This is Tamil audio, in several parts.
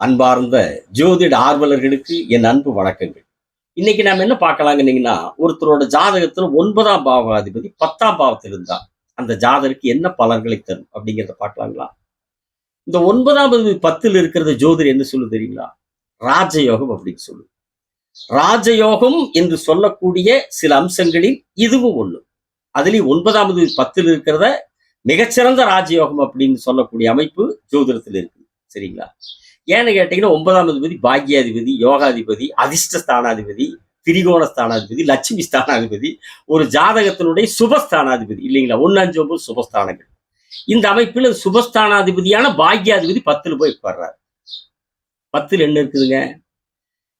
அன்பார்ந்த ஜோதிட ஆர்வலர்களுக்கு என் அன்பு வணக்கங்கள். இன்னைக்கு நாம என்ன பார்க்கலாங்கன்னீங்கன்னா ஒருத்தரோட ஜாதகத்துல ஒன்பதாம் பாவாதிபதி பத்தாம் பாவத்தில் இருந்தா அந்த ஜாதகருக்கு என்ன பலன்களை தரும் அப்படிங்கிறத பார்க்கலாங்களா? இந்த ஒன்பதாம் பதிவு பத்தில் இருக்கிறத ஜோதிடர் என்ன சொல்லு தெரியுங்களா? ராஜயோகம் அப்படின்னு சொல்லு ராஜயோகம் என்று சொல்லக்கூடிய சில அம்சங்களில் இதுவும் ஒண்ணு. அதுலயும் ஒன்பதாம் அதிபதி பத்தில் இருக்கிறத மிகச்சிறந்த ராஜயோகம் அப்படின்னு சொல்லக்கூடிய அமைப்பு ஜோதிடத்தில் இருக்குது. சரிங்களா? ஏன்னு கேட்டீங்கன்னா ஒன்பதாம் அதிபதி பாக்யாதிபதி யோகாதிபதி அதிர்ஷ்ட ஸ்தானாதிபதி திரிகோண ஸ்தானாதிபதி லட்சுமி ஸ்தானாதிபதி ஒரு ஜாதகத்தினுடைய சுபஸ்தானாதிபதி. இல்லைங்களா? ஒன்னு அஞ்சு ஒன்பது சுபஸ்தானங்கள். இந்த அமைப்பில் சுபஸ்தானாதிபதியான பாக்யாதிபதி பத்துல போய் உட்கார்றாரு. பத்தில் என்ன இருக்குதுங்க?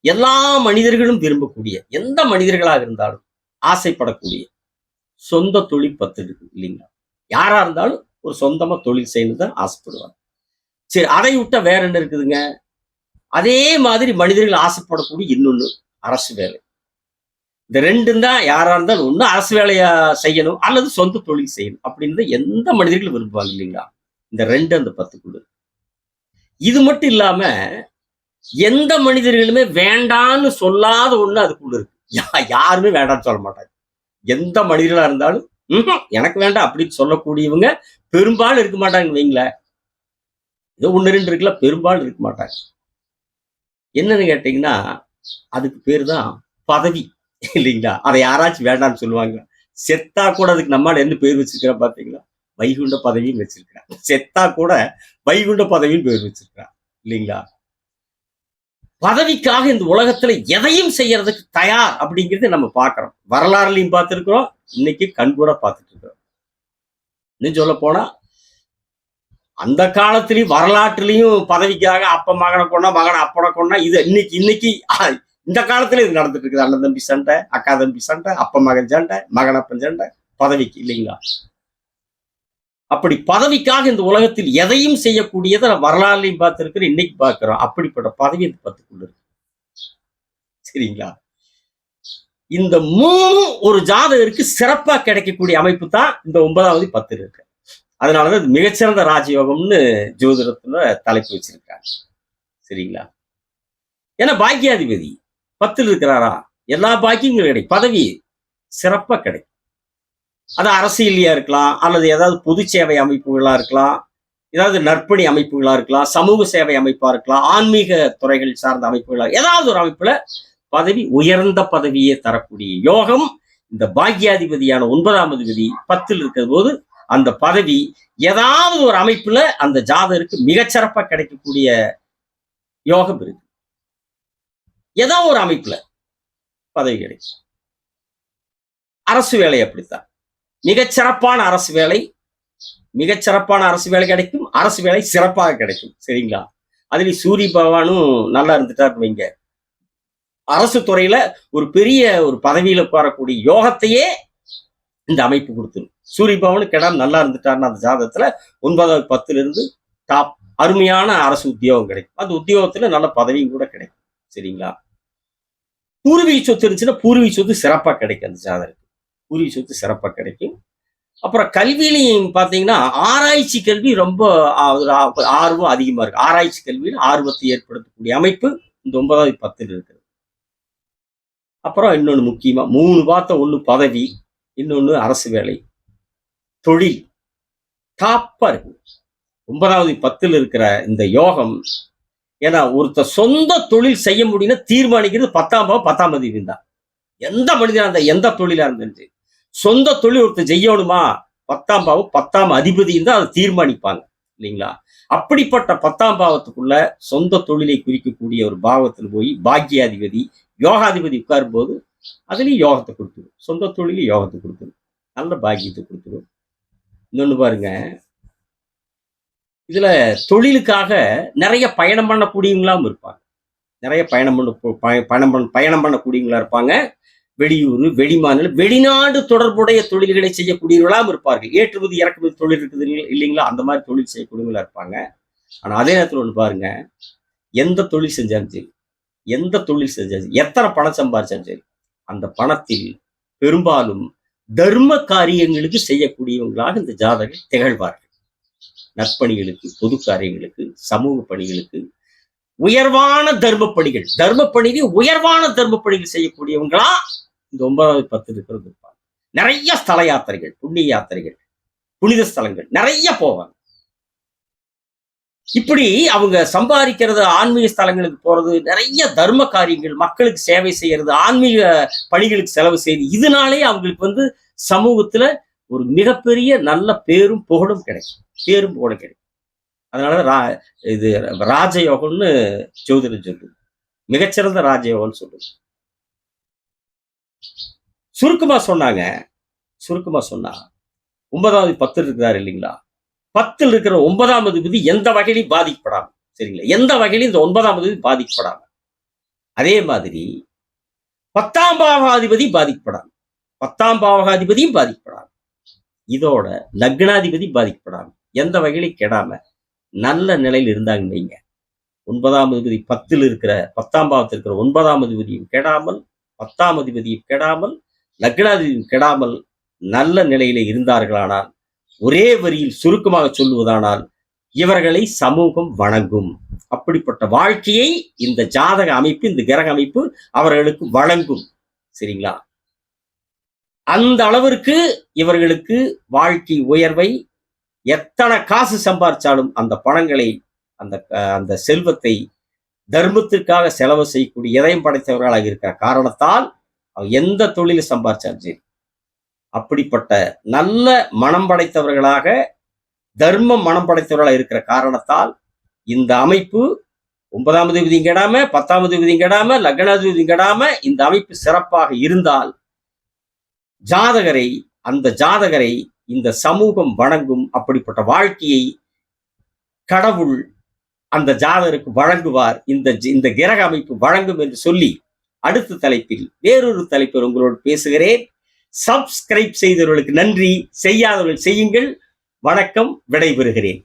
எல்லா மனிதர்களும் விரும்பக்கூடிய எந்த மனிதர்களாக இருந்தாலும் ஆசைப்படக்கூடிய சொந்த தொழில் பத்து இருக்கு இல்லைங்களா? யாரா இருந்தாலும் ஒரு சொந்தமா தொழில் செய்யணும் தான் ஆசைப்படுவாங்க. சரி அதை விட்டா வேற என்ன இருக்குதுங்க? அதே மாதிரி மனிதர்கள் ஆசைப்படக்கூடிய இன்னொன்னு அரசு வேலை. இந்த ரெண்டும் தான் யாரா இருந்தாலும் ஒண்ணு அரசு வேலையா செய்யணும் அல்லது சொந்த தொழில் செய்யணும் அப்படின்னு எந்த மனிதர்களும் விரும்புவாங்க இல்லைங்களா? இந்த ரெண்டு அந்த பத்துக்குள்ள இருக்கு. இது மட்டும் இல்லாம எந்த மனிதர்களுமே வேண்டான்னு சொல்லாத ஒண்ணு அதுக்குள்ள இருக்கு. யா- யாருமே வேண்டாம்னு சொல்ல மாட்டாங்க. எந்த மனிதர்களா இருந்தாலும் எனக்கு வேண்டாம் அப்படின்னு சொல்லக்கூடியவங்க பெரும்பாலும் இருக்க மாட்டாங்க வைங்களேன். ஏதோ ஒன்று ரெண்டு இருக்குல்ல பெரும்பாலும் இருக்க மாட்டாங்க. என்னன்னு கேட்டீங்கன்னா அதுக்கு பேர் தான் பதவி இல்லைங்களா? அதை யாராச்சும் வேண்டாம்னு சொல்லுவாங்க. செத்தா கூட அதுக்கு நம்மால் என்ன பேர் வச்சிருக்கிறா பார்த்தீங்களா வைகுண்ட பதவின்னு வச்சிருக்கிறான். செத்தா கூட வைகுண்ட பதவின்னு பேர் வச்சிருக்கிறான் இல்லைங்களா? பதவிக்காக இந்த உலகத்துல எதையும் செய்யறதுக்கு தயார் அப்படிங்கிறத நம்ம பார்க்கிறோம். வரலாறுலையும் பார்த்துருக்குறோம் இன்னைக்கு கண் கூட பார்த்துட்டு இருக்கிறோம். இன்னும் சொல்ல போனா அந்த காலத்திலையும் வரலாற்றுலயும் பதவிக்காக அப்ப மகனை கொண்டா மகனை அப்பனை கொண்டா இது இன்னைக்கு இன்னைக்கு இந்த காலத்துல இது நடந்துட்டு இருக்குது. அண்ணன் தம்பி சண்டை அக்கா தம்பி சண்டை அப்ப மகன் சண்டை மகனப்பன் சண்டை பதவிக்கு இல்லைங்களா? அப்படி பதவிக்காக இந்த உலகத்தில் எதையும் செய்யக்கூடியதை நான் வரலாறுலையும் பார்த்திருக்கிறேன் இன்னைக்கு பார்க்கிறோம். அப்படிப்பட்ட பதவி இந்த பத்துக்குள்ள இருக்கு சரிங்களா? இந்த மூணு ஒரு ஜாதகருக்கு சிறப்பா கிடைக்கக்கூடிய அமைப்பு தான் இந்த ஒன்பதாவது பத்து இருக்கு. அதனாலதான் மிகச்சிறந்த ராஜயோகம்னு ஜோதிடத்துல தலைப்பு வச்சிருக்காங்க. சரிங்களா? ஏன்னா பாக்கியாதிபதி பத்தில் இருக்கிறாரா? எல்லா பாக்கியங்களும் கிடைக்கும். பதவி சிறப்பாக கிடைக்கும். அது அரசியலியா இருக்கலாம் அல்லது ஏதாவது பொது சேவை அமைப்புகளா இருக்கலாம் ஏதாவது நற்பணி அமைப்புகளா இருக்கலாம் சமூக சேவை அமைப்பா இருக்கலாம் ஆன்மீக துறைகள் சார்ந்த அமைப்புகளா ஏதாவது ஒரு அமைப்புல பதவி உயர்ந்த பதவியே தரக்கூடிய யோகம் இந்த பாக்கியாதிபதியான ஒன்பதாம் அதிபதி பத்தில் இருக்கிற போது அந்த பதவி ஏதாவது ஒரு அமைப்புல அந்த ஜாதகருக்கு மிகச்சிறப்பா கிடைக்கக்கூடிய யோகம் இருக்கு. ஏதோ ஒரு அமைப்புல பதவி கிடைக்கும். அரசு வேலை அப்படித்தான். மிகச்சிறப்பான அரசு வேலை மிகச்சிறப்பான அரசு வேலை கிடைக்கும். அரசு வேலை சிறப்பாக கிடைக்கும். சரிங்களா? அதுல சூரிய பகவானும் நல்லா இருந்துட்டார் வைங்க. அரசு துறையில ஒரு பெரிய ஒரு பதவியில உட்காரக்கூடிய யோகத்தையே இந்த அமைப்பு கொடுத்துரும். சூரிய பவனு கிடம் நல்லா இருந்துட்டாருன்னா அந்த ஜாதகத்துல ஒன்பதாவது பத்துல இருந்து டாப் அருமையான அரசு உத்தியோகம் கிடைக்கும். அந்த உத்தியோகத்துல நல்ல பதவியும் கூட கிடைக்கும். சரிங்களா? பூர்வீக சொத்து இருந்துச்சுன்னா பூர்வீக சொத்து சிறப்பா கிடைக்கும் அந்த ஜாதகத்துக்கு. பூர்வீக சொத்து சிறப்பா கிடைக்கும். அப்புறம் கல்வியிலையும் பார்த்தீங்கன்னா ஆராய்ச்சி கல்வி ரொம்ப ஆர்வம் அதிகமா இருக்கு. ஆராய்ச்சி கல்வியில் ஆர்வத்தை ஏற்படுத்தக்கூடிய அமைப்பு இந்த ஒன்பதாவது பத்தில் இருக்குது. அப்புறம் இன்னொன்று முக்கியமா மூணு பார்த்த ஒன்று பதவி. இன்னொன்று அரசு வேலை. தொழில். டாப்பாக இருக்கு ஒன்பதாவது பத்தில் இருக்கிற இந்த யோகம் ஏன்னா ஒருத்தர் சொந்த தொழில் செய்ய முடியும்னா தீர்மானிக்கிறது பத்தாம் பாவம் பத்தாம் அதிபதி தான் எந்த மனிதனா இருந்தா எந்த தொழிலா இருந்துச்சு சொந்த தொழில் ஒருத்தர் செய்யணுமா? பத்தாம் பாவம் பத்தாம் அதிபதியும் தான் அதை தீர்மானிப்பாங்க. இல்லைங்களா? அப்படிப்பட்ட பத்தாம் பாவத்துக்குள்ள சொந்த தொழிலை குறிக்கக்கூடிய ஒரு பாவத்தில் போய் பாக்கியாதிபதி யோகாதிபதி உட்காரும் போது அதுலயும் யோகத்தை கொடுத்துரும். சொந்த தொழிலும் யோகத்தை கொடுத்துரும். நல்ல பாக்கியத்தை கொடுத்துரும். இன்னொன்னு பாருங்க. இதுல தொழிலுக்காக நிறைய பயணம் பண்ணக்கூடியவங்களாகவும் இருப்பாங்க. நிறைய பயணம் பண்ண பயணம் பண்ண பயணம் பண்ணக்கூடியவங்களா இருப்பாங்க. வெளியூர் வெளிமாநிலம் வெளிநாடு தொடர்புடைய தொழில்களை செய்யக்கூடியவர்களாகவும் இருப்பார்கள். ஏற்றுமதி இறக்குமதி தொழில் இருக்குது இல்லைங்களா? அந்த மாதிரி தொழில் செய்யக்கூடியவங்களா இருப்பாங்க. ஆனா அதே நேரத்தில் ஒன்று பாருங்க. எந்த தொழில் செஞ்சாலும் சரி எந்த தொழில் செஞ்சாலும் சரி, எத்தனை பணம் சம்பாரிச்சாலும் சரி அந்த பணத்தில் பெரும்பாலும் தர்ம காரியங்களுக்கு செய்யக்கூடியவங்களாக இந்த ஜாதகர் திகழ்வார்கள். நற்பணிகளுக்கு பொது காரியங்களுக்கு சமூக பணிகளுக்கு உயர்வான தர்ம பணிகள் தர்ம பணியில் உயர்வான தர்ம பணிகள் செய்யக்கூடியவங்களா? இந்த ஒன்பதாவது பத்து இருக்கிறது. இருப்பாங்க நிறைய ஸ்தல யாத்திரைகள் புண்ணிய யாத்திரைகள் புனித ஸ்தலங்கள் நிறைய போவாங்க. இப்படி அவங்க சம்பாதிக்கிறது ஆன்மீக ஸ்தலங்களுக்கு போறது நிறைய தர்ம காரியங்கள் மக்களுக்கு சேவை செய்யறது ஆன்மீக பணிகளுக்கு செலவு செய்யுது இதனாலே அவங்களுக்கு வந்து சமூகத்துல ஒரு மிகப்பெரிய நல்ல பேரும் புகழும் கிடைக்கும். பேரும் புகழும் கிடைக்கும். அதனால ரா இது ராஜயோகம்னு ஜோதிடம் சொல்லுது. மிகச்சிறந்த ராஜயோகம்னு சொல்லுது. சுருக்கமா சொன்னாங்க. சுருக்கமா சொன்னா ஒன்பதாவது பத்து இருக்கிறார் இல்லைங்களா? பத்தில் இருக்கிற ஒன்பதாம் அதிபதி எந்த வகையிலையும் பாதிக்கப்படாம சரிங்களா? எந்த வகையிலும் இந்த ஒன்பதாம் அதிபதி பாதிக்கப்படாம அதே மாதிரி பத்தாம் பாவகாதிபதி பாதிக்கப்படாம பத்தாம் பாவகாதிபதியும் பாதிக்கப்படாம இதோட லக்னாதிபதி பாதிக்கப்படாம எந்த வகையிலும் கெடாம நல்ல நிலையில் இருந்தாங்க வைங்க. ஒன்பதாம் அதிபதி பத்தில் இருக்கிற பத்தாம் பாவத்தில் இருக்கிற ஒன்பதாம் அதிபதியும் கெடாமல் பத்தாம் அதிபதியும் கெடாமல் லக்னாதிபதியும் கெடாமல் நல்ல நிலையில இருந்தார்களானால் ஒரே வரியில் சுருக்கமாக சொல்லுவதானால் இவர்களை சமூகம் வணங்கும். அப்படிப்பட்ட வாழ்க்கையை இந்த ஜாதக அமைப்பு இந்த கிரக அமைப்பு அவர்களுக்கு வழங்கும். சரிங்களா? அந்த அளவிற்கு இவர்களுக்கு வாழ்க்கை உயர்வை எத்தனை காசு சம்பாதிச்சாலும் அந்த பணங்களை அந்த அந்த செல்வத்தை தர்மத்திற்காக செலவு செய்யக்கூடிய இதயம் படைத்தவர்களாக இருக்கிற காரணத்தால் எந்த தொழிலை சம்பாதிச்சாலும் சரி. அப்படிப்பட்ட நல்ல மனம் படைத்தவர்களாக தர்ம மனம் படைத்தவர்களாக இருக்கிற காரணத்தால் இந்த அமைப்பு ஒன்பதாம் தேதியும் கெடாம பத்தாம் தேதியும் கெடாம லக்னாதிபதியும் கெடாம இந்த அமைப்பு சிறப்பாக இருந்தால் ஜாதகரை அந்த ஜாதகரை இந்த சமூகம் வணங்கும் அப்படிப்பட்ட வாழ்க்கையை கடவுள் அந்த ஜாதகருக்கு வழங்குவார் இந்த இந்த கிரக அமைப்பு வழங்கும் என்று சொல்லி அடுத்த தலைப்பில் வேறொரு தலைப்பில் உங்களோடு பேசுகிறேன். சப்ஸ்கிரைப் செய்தவர்களுக்கு நன்றி. செய்யாதவர்கள் செய்யுங்கள். வணக்கம். விடைபெறுகிறேன்.